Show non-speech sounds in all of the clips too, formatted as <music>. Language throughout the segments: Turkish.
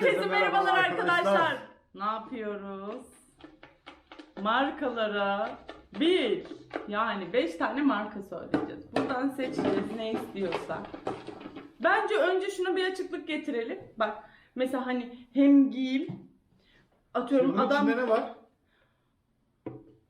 Herkese merhabalar arkadaşlar. Ne yapıyoruz? Markalara bir yani beş tane marka söyleyeceğiz. Buradan seçeceğiz ne istiyorsan. Bence önce şuna bir açıklık getirelim. Bak mesela hani hem giyim atıyorum Bunun adam içinde ne var?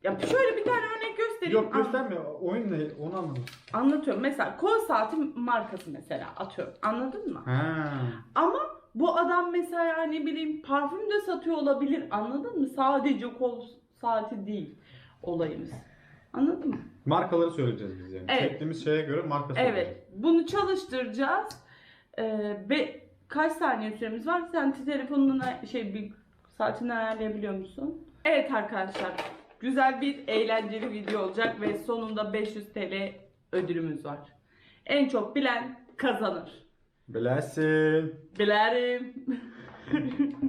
ya şöyle bir tane örnek göstereyim. Yok göstermiyor. Oyun ne? Onu anladım. Anlatıyorum. Mesela kol saati markası mesela atıyorum. Anladın mı? Ha. Ama bu adam mesela ne bileyim parfüm de satıyor olabilir. Anladın mı? Sadece kol saati değil olayımız. Anladın mı? Markaları söyleyeceğiz biz yani. Evet. Çektiğimiz şeye göre marka söyleyeceğiz. Evet. Bunu çalıştıracağız. Ee, ve kaç saniye süremiz var? Sen telefonunu şey bir saatini ayarlayabiliyor musun? Evet arkadaşlar. Güzel bir eğlenceli video olacak ve sonunda 500 TL ödülümüz var. En çok bilen kazanır. Bilesin. Bilerim. <laughs>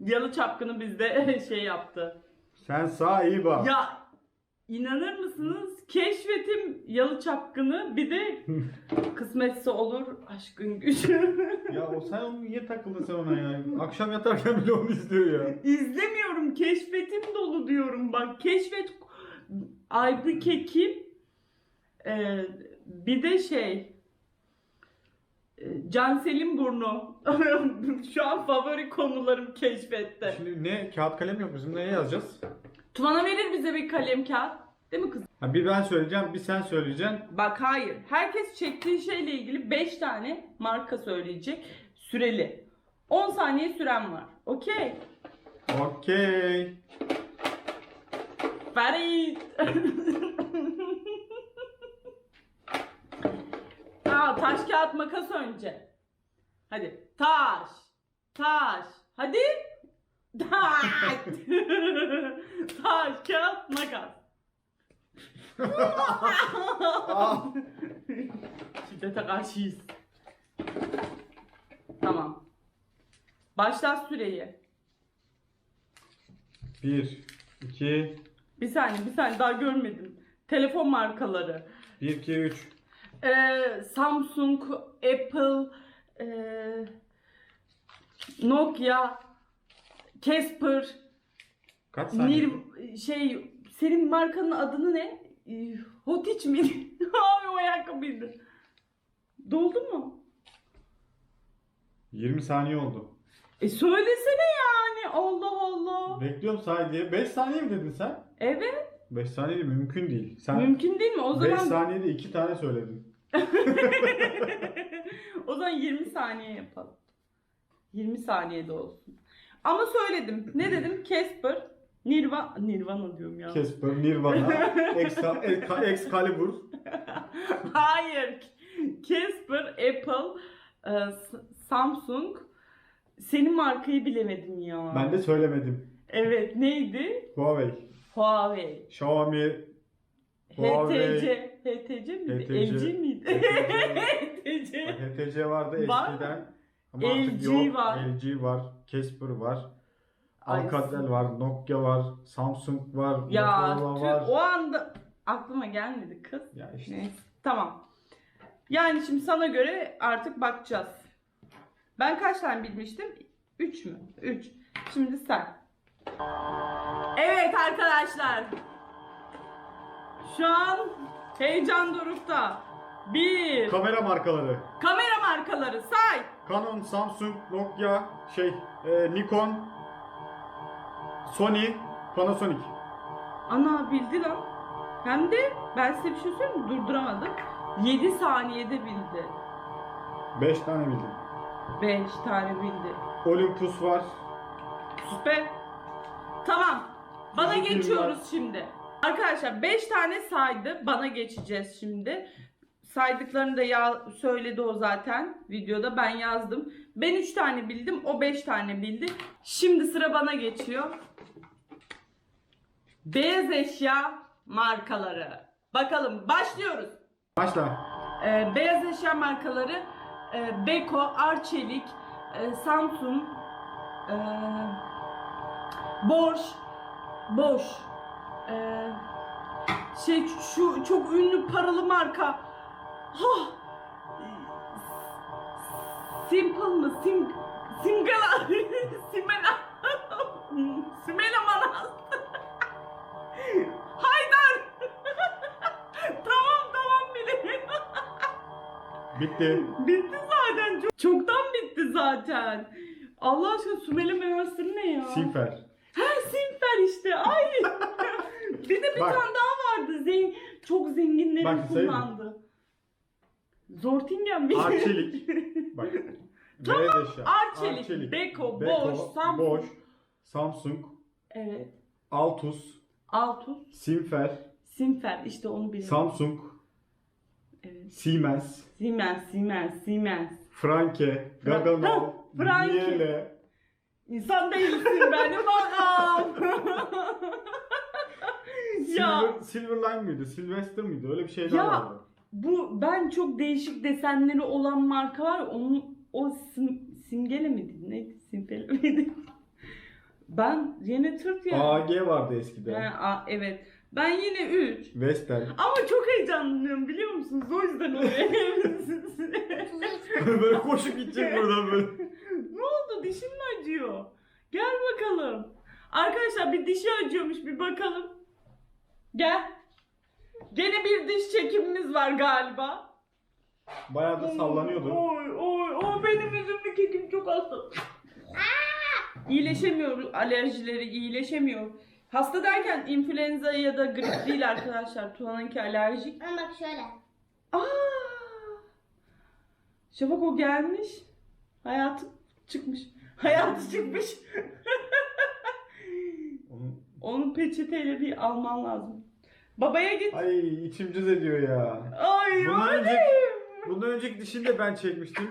Yalı çapkını bizde <laughs> şey yaptı. Sen sahibi. Ya inanır mısınız? Keşfetim yalı çapkını bir de <laughs> kısmetse olur aşkın gücü. ya o sen onu niye takıldın sen ona ya? Akşam yatarken bile onu izliyor ya. İzlemiyorum. Keşfetim dolu diyorum bak. Keşfet Aybüke kim? Ee, bir de şey Cansel'in burnu. <laughs> Şu an favori konularım keşfette. Şimdi ne? Kağıt kalem yok. Bizim neye yazacağız? Tuvana verir bize bir kalem kağıt. Değil mi kız? Ha, bir ben söyleyeceğim, bir sen söyleyeceksin. Bak hayır. Herkes çektiği şeyle ilgili 5 tane marka söyleyecek. Süreli. 10 saniye süren var. Okey. Okey. Ferit. <laughs> Taş kağıt makas önce. Hadi. Taş. Taş. Hadi. Taş. <laughs> taş kağıt makas. Aa, Şiddete karşıyız. Tamam. Başlat süreyi. bir, iki, Bir saniye bir saniye daha görmedim. Telefon markaları. bir, iki, üç. Ee, Samsung, Apple, ee, Nokia, Casper, Kaç saniye? Nir, şey senin markanın adını ne? Ee, Hotiç miydi? <laughs> Abi o ayakkabıydı. Doldu mu? 20 saniye oldu. E söylesene yani. Allah Allah. Bekliyorum say diye. 5 saniye mi dedin sen? Evet. 5 saniye değil, mümkün değil. Sen Mümkün değil mi? O 5 zaman saniyede 2 tane söyledin. <laughs> o zaman 20 saniye yapalım. 20 saniyede olsun. Ama söyledim. Ne dedim? Casper, Nirvana, Nirvana diyorum ya. Casper, Nirvana, Exca- Exca- Excalibur. <laughs> Hayır. Casper, Apple, e, Samsung. Senin markayı bilemedim ya. Ben de söylemedim. Evet neydi? Huawei, Huawei. Xiaomi, Huawei. HTC. HTC miydi? HTC. LG miydi? HTC. HTC. <laughs> Vardı Var. eskiden. Ama LG artık yok. var. LG var, Casper var. Ay, Alcatel var, Nokia var, Samsung var, Ya Motorola tüh, var. o anda aklıma gelmedi kız. Ya işte. Neyse. Tamam. Yani şimdi sana göre artık bakacağız. Ben kaç tane bilmiştim? 3 mü? 3. Şimdi sen. Evet arkadaşlar. Şu an heyecan dorukta. Bir. Kamera markaları. Kamera markaları say. Canon, Samsung, Nokia, şey, e, Nikon, Sony, Panasonic. Ana bildi lan. Hem de ben size bir şey söyleyeyim mi? Durduramadım. 7 saniyede bildi. 5 tane bildim. 5 tane bildi. Olympus var. Sus be. Tamam. Bana Teşekkürler. geçiyoruz şimdi. Arkadaşlar 5 tane saydı. Bana geçeceğiz şimdi. Saydıklarını da ya söyledi o zaten videoda ben yazdım. Ben 3 tane bildim, o 5 tane bildi. Şimdi sıra bana geçiyor. Beyaz eşya markaları. Bakalım başlıyoruz. Başla. Ee, beyaz eşya markaları e, Beko, Arçelik, e, Samsung, e, Bosch, Bosch, ee, şey şu çok ünlü paralı marka. Oh. Simple mı? Sim Singala <laughs> Simela <laughs> Simela Manas <laughs> Haydar Tamam tamam bile Bitti. Bitti zaten. Çok, çoktan bitti zaten. Allah aşkına Sümele Manastırı ne ya? Simfer. Ha Simfer işte. Ay bir de bir Bak. tane daha vardı. Zen çok zenginlerin Bak, sayayım mı? kullandığı. Zortingen mi? Arçelik. <laughs> Bak. Tamam, Veredeşa, Arçelik, Beko, Bosch, Samsung. Bosch, Samsung, Evet. Altus, Altus. Simfer, Simfer işte onu biliyorum. Samsung, evet. Siemens, Siemens, Siemens, Siemens. Franke, Gagano, Franke. Miele, İnsan değilsin benim ağam. <laughs> ya Silver, Silverline mıydı? Sylvester mıydı? Öyle bir şey Ya. vardı. bu ben çok değişik desenleri olan marka var. ya, Onun o sim, simgele miydi? Neydi? Simgele miydi? <laughs> ben yine tırt ya. AG vardı eskiden. Ha, a- evet. Ben yine 3. Vestel. Ama çok heyecanlanıyorum biliyor musunuz? O yüzden oraya. <laughs> böyle koşup gidecek buradan böyle. <laughs> ne oldu? Dişin mi acıyor? Gel bakalım. Arkadaşlar bir dişi acıyormuş bir bakalım. Gel. Gene bir diş çekimimiz var galiba. Bayağı da sallanıyordu. Oy oy oy benim yüzümdeki kekim çok hasta. İyileşemiyor alerjileri iyileşemiyor. Hasta derken influenza ya da grip değil arkadaşlar. Tuğan'ınki alerjik. Ama bak şöyle. Aa! Şafak o gelmiş. Hayatı çıkmış. Hayatı çıkmış. <laughs> Onu- peçeteyle bir alman lazım. Babaya git. Ay içim cız ediyor ya. Ay Bundan annem. önce- Bundan önceki dişini de ben çekmiştim.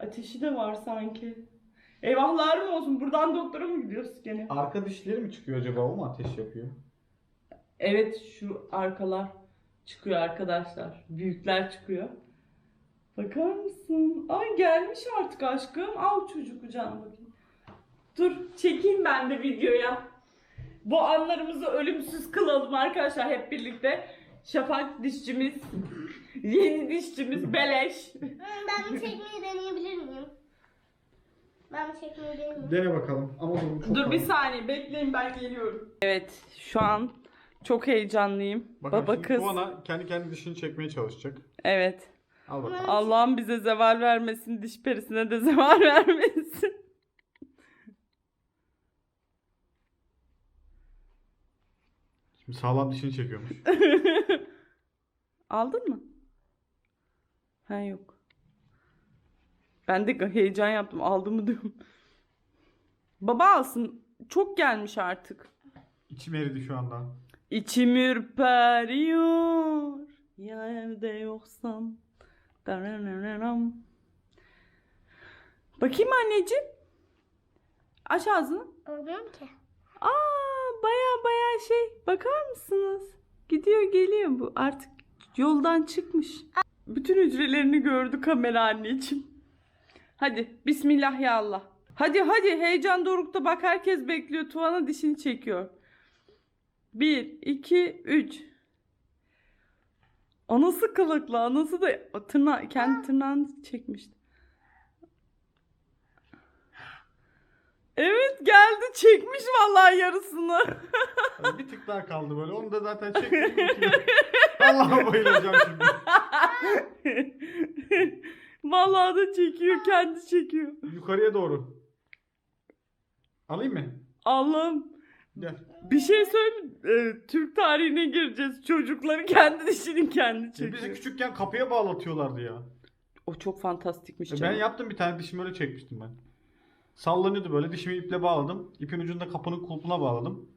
Ateşi de var sanki. Eyvahlarım olsun. Buradan doktora mı gidiyoruz gene? Arka dişleri mi çıkıyor acaba? O mu ateş yapıyor? Evet şu arkalar çıkıyor arkadaşlar. Büyükler çıkıyor. Bakar mısın? Ay gelmiş artık aşkım. Al çocuk kucağına bakayım. Dur çekeyim ben de videoya. Bu anlarımızı ölümsüz kılalım arkadaşlar hep birlikte. Şafak dişçimiz, yeni dişçimiz Beleş. Hı, Ben bir çekmeyi deneyebilir miyim? Ben bir çekmeyi deneyeyim. Dene bakalım. Ama bu çok Dur bir kalın. saniye bekleyin ben geliyorum. Evet şu an çok heyecanlıyım. Bakalım Baba şimdi kız. Tuana kendi kendi dişini çekmeye çalışacak. Evet. Al bakalım. Allah'ım bize zeval vermesin, diş perisine de <laughs> zeval vermesin. Şimdi sağlam dişini çekiyormuş. <laughs> Aldın mı? Ha yok. Ben de heyecan yaptım. Aldım mı diyorum. Baba alsın. Çok gelmiş artık. İçim eridi şu anda. İçim ürperiyor. Ya evde yoksam. Dararararam. Bakayım anneciğim. Aç ağzını. Olmuyor ki. Aa baya baya şey bakar mısınız? Gidiyor geliyor bu artık yoldan çıkmış. Bütün hücrelerini gördü kamera anneciğim. Hadi bismillah ya Allah. Hadi hadi heyecan dorukta bak herkes bekliyor. Tuana dişini çekiyor. Bir, iki, üç. Anası kılıklı. Anası da tırna, kendi tırnağını çekmişti. Evet geldi çekmiş vallahi yarısını. Bir tık daha kaldı böyle. Onu da zaten çektim. Allah'a bayılacağım şimdi. vallahi da çekiyor kendi çekiyor. Yukarıya doğru. Alayım mı? Allah'ım Gel. bir şey mi? Ee, Türk tarihine gireceğiz. Çocukları kendi dişini kendi Ya çekiyor. bizi küçükken kapıya bağlatıyorlardı ya. O çok fantastikmiş E canım. Ben yaptım bir tane dişimi öyle çekmiştim ben. Sallanıyordu böyle dişimi iple bağladım. İpin ucunu da kapının kulpuna bağladım.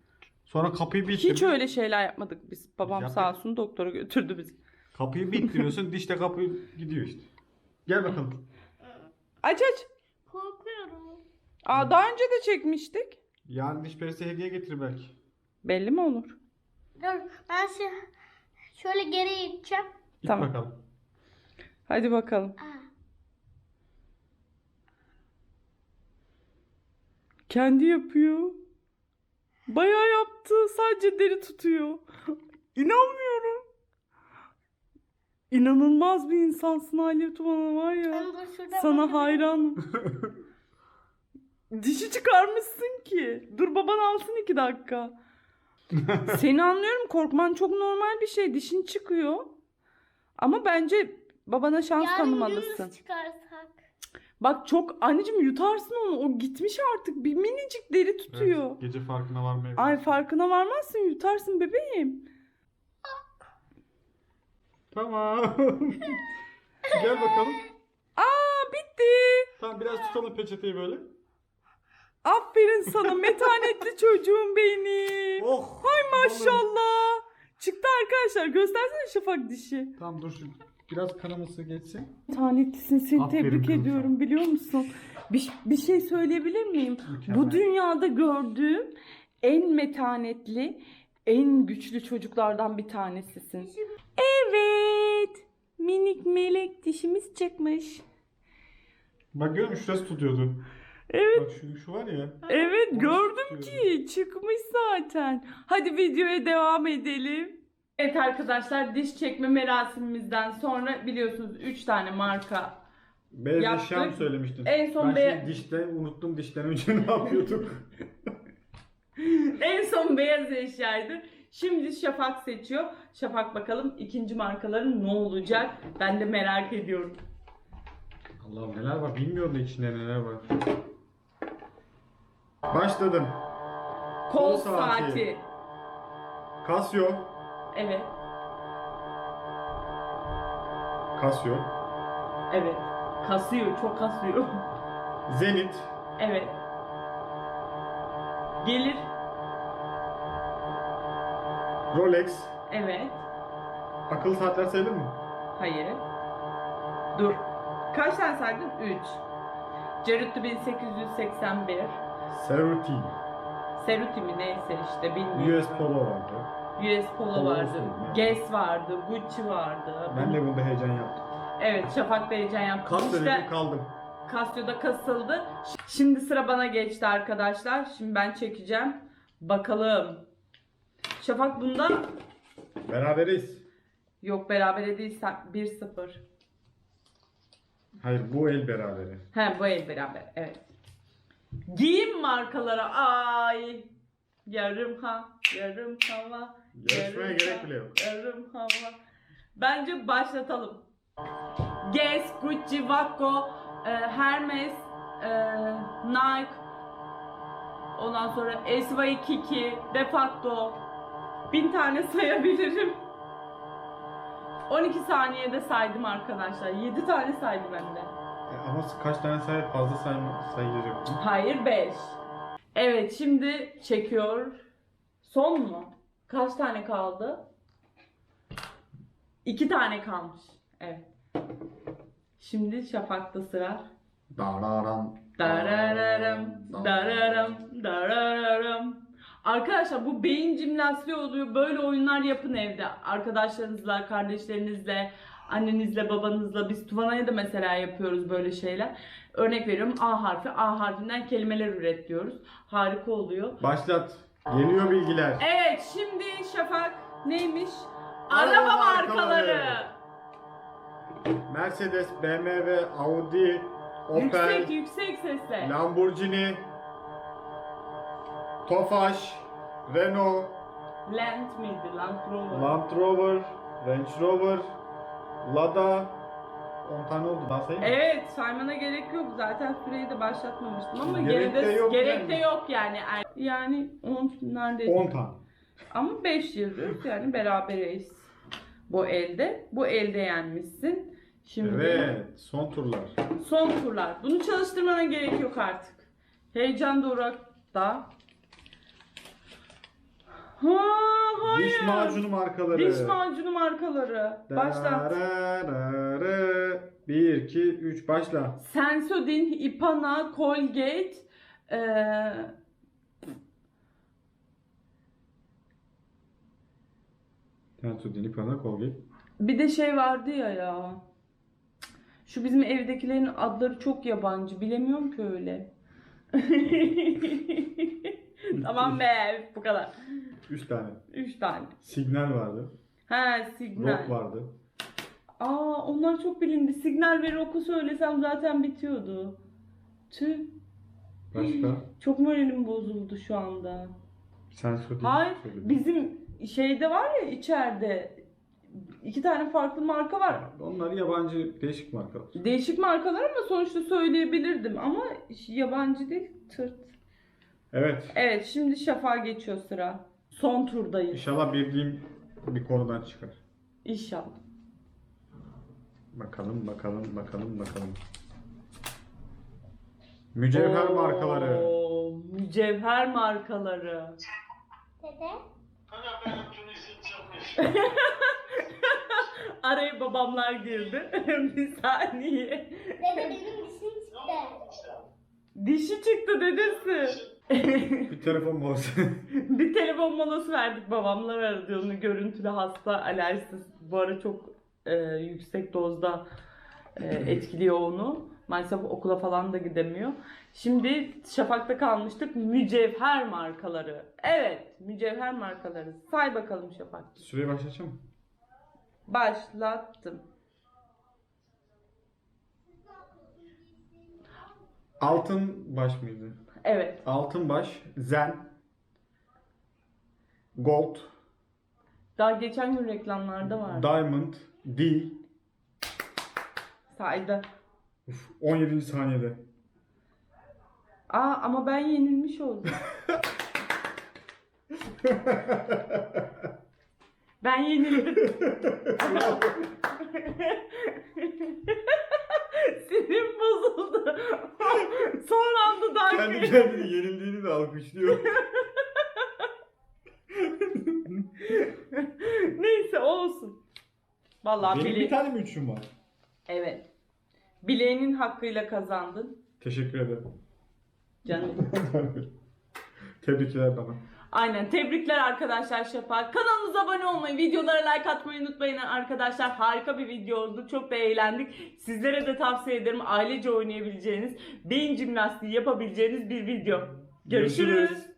Sonra kapıyı bir Hiç öyle şeyler yapmadık biz. Babam Biz sağ olsun doktora götürdü bizi. Kapıyı bir ittiriyorsun <laughs> diş de kapıyı gidiyor işte. Gel bakalım. Aç aç. Korkuyorum. Aa, daha önce de çekmiştik. Yarın diş perisi hediye getir belki. Belli mi olur? Dur ben şu şöyle geri iteceğim. İt Tamam. bakalım. Hadi bakalım. Aa, Kendi yapıyor. Bayağı yaptı. Sadece deri tutuyor. İnanmıyorum. İnanılmaz bir insansın Aliye Tuğan'a var ya. Sana hayranım. <laughs> Dişi çıkarmışsın ki. Dur baban alsın iki dakika. <laughs> Seni anlıyorum korkman çok normal bir şey. Dişin çıkıyor. Ama bence babana şans Yarın tanımalısın. Yunus çıkarsak. Bak çok anneciğim yutarsın onu. O gitmiş artık. Bir minicik deri tutuyor. Evet, gece farkına varmayabilir. Ay farkına varmazsın yutarsın bebeğim. Tamam. <laughs> Gel bakalım. Aa bitti. Tamam biraz tutalım peçeteyi böyle. Aferin sana metanetli <laughs> çocuğum benim. Oh. Ay maşallah. Çıktı arkadaşlar. Göstersene şafak dişi. Tamam dur şimdi. Biraz kanaması geçsin. Tanetlisin seni Aferin tebrik kızım ediyorum biliyor musun? Bir, bir şey söyleyebilir miyim? Mükemmel. Bu dünyada gördüğüm en metanetli, en güçlü çocuklardan bir tanesisin. Evet. Minik melek dişimiz çıkmış. Bak görüyor musun? Şurası tutuyordu. Evet. Bak şu, şu var ya. Evet Onu gördüm ki çıkmış zaten. Hadi videoya devam edelim. Evet arkadaşlar diş çekme merasimimizden sonra biliyorsunuz 3 tane marka. Beyaz Yaptık. eşya mı söylemiştin? En son ben be- şimdi dişten unuttum dişten önce ne yapıyorduk? <laughs> En son beyaz eşyaydı. Şimdi Şafak seçiyor. Şafak bakalım ikinci markaların ne olacak? Ben de merak ediyorum. Allah'ım neler var bilmiyorum da içinde neler var. Başladım. Kol Kol saati. saati. Casio. Evet. Casio. Evet. Kasıyor. Çok kasıyor. <laughs> Zenit. evet. Gelir. Rolex. Evet. Akıllı saatler sayılır mı? Hayır. Dur. Kaç tane saydın? 3. Ceruttu 1881. Ceruti. Ceruti mi neyse işte bilmiyorum. US Polo vardı. US Polo Polo vardı. olsun, Guess vardı. Gucci vardı. Ben de bunda heyecan yaptım. Evet Şafak da heyecan yaptı. Kas İşte dedim kaldım. Casio'da kasıldı. Şimdi sıra bana geçti arkadaşlar. Şimdi ben çekeceğim. Bakalım. Şafak bunda Beraberiz. yok berabere değil 1-0. Hayır bu el beraberi. He bu el beraber evet. Giyim markaları ay. Yarım ha, yarım hava. Yarışmaya yarım gerek bile yok. Yarım hava. Bence başlatalım. Guess, Gucci, Wacko, e, Hermes, e, Nike, ondan sonra SY Kiki, Defacto. Bin tane sayabilirim. 12 saniyede saydım arkadaşlar. 7 tane saydım hem de. E, ama kaç tane say fazla sayma, sayacak mı? Hayır 5. Evet şimdi çekiyor. Son mu? Kaç tane kaldı? 2 tane kalmış. Evet. Şimdi Şafak'ta sıra. Dararam. Darararım, dararım, darararım. Arkadaşlar bu beyin jimnastiği oluyor. Böyle oyunlar yapın evde. Arkadaşlarınızla, kardeşlerinizle, annenizle, babanızla. Biz Tuvana'ya da mesela yapıyoruz böyle şeyler. Örnek veriyorum A harfi. A harfinden kelimeler üret diyoruz. Harika oluyor. Başlat. Geliyor bilgiler. Evet şimdi Şafak neymiş? Araba Araba markaları. markaları. Mercedes, BMW, Audi, Opel, Yüksek yüksek sesle. Lamborghini, Tofaş, Renault, Land miydi? Land Rover. Land Rover, Range Rover, Lada. 10 tane oldu daha sayayım mı? Evet saymana gerek yok zaten süreyi de başlatmamıştım ama Gerek de de yok gerek yani. de yok yani. Yani 10 neredeyse. 10 tane. Ama 5 yazıyoruz yani berabereyiz. Bu elde. Bu elde yenmişsin. Şimdi Evet, son turlar. son turlar. Bunu çalıştırmana gerek yok artık. Heyecan da Ha, hayır. Diş macunu markaları. Diş macunu markaları. Başlat. 1, 2, 3 başla. Sensodyne, Ipana, Colgate, eee Tensudin, İpana, Colgate. Bir de şey vardı ya ya. Şu bizim evdekilerin adları çok yabancı. Bilemiyorum ki öyle. <laughs> tamam be bu kadar. 3 tane. Üç tane. Signal vardı. Ha signal. Rock vardı. Aa onlar çok bilindi. Signal ve rock'u söylesem zaten bitiyordu. Tüh. Başka? Çok moralim bozuldu şu anda. Sen söyle. Hayır. söyle. Bizim şeyde var ya içeride iki tane farklı marka var. Onlar yabancı değişik markalar. Değişik markalar ama sonuçta söyleyebilirdim ama yabancı değil tırt. Evet. Evet şimdi Şafak'a geçiyor sıra. Son turdayız. İnşallah bildiğim bir konudan çıkar. İnşallah. Bakalım bakalım bakalım bakalım. Mücevher Oo, markaları. Mücevher markaları. Dede. <laughs> Araya babamlar girdi. <laughs> bir saniye. Dede benim dişim çıktı. Dişi çıktı dedesi. Bir telefon molası. <laughs> bir telefon molası verdik babamlar aradı onu görüntülü hasta alerjisi bu ara çok e, yüksek dozda e, <laughs> etkiliyor onu. Maalesef okula falan da gidemiyor. Şimdi Şafak'ta kalmıştık. Mücevher markaları. Evet, mücevher markaları. Say bakalım Şafak. Süreyi başlatacağım mı? Başlattım. Altın baş mıydı? Evet. Altın baş, zen, gold, Daha geçen gün reklamlarda vardı. diamond, D. Saydı. Uf, 17. saniyede. Aa ama ben yenilmiş oldum. <laughs> ben yenildim. <laughs> <laughs> Sinirim bozuldu. <laughs> Son anda daha Kendi kendini yenildiğini de alkışlıyor. <laughs> Neyse olsun. Vallahi Benim bile... bir tane mi üçüm var? Evet. Bileğinin hakkıyla kazandın. Teşekkür ederim. Canım. Tebrikler bana. Aynen. Tebrikler arkadaşlar Şafak. Kanalımıza abone olmayı, videolara like atmayı unutmayın arkadaşlar. Harika bir video oldu. Çok da eğlendik. Sizlere de tavsiye ederim. Ailece oynayabileceğiniz, beyin jimnastiği yapabileceğiniz bir video. Görüşürüz. Görüşürüz.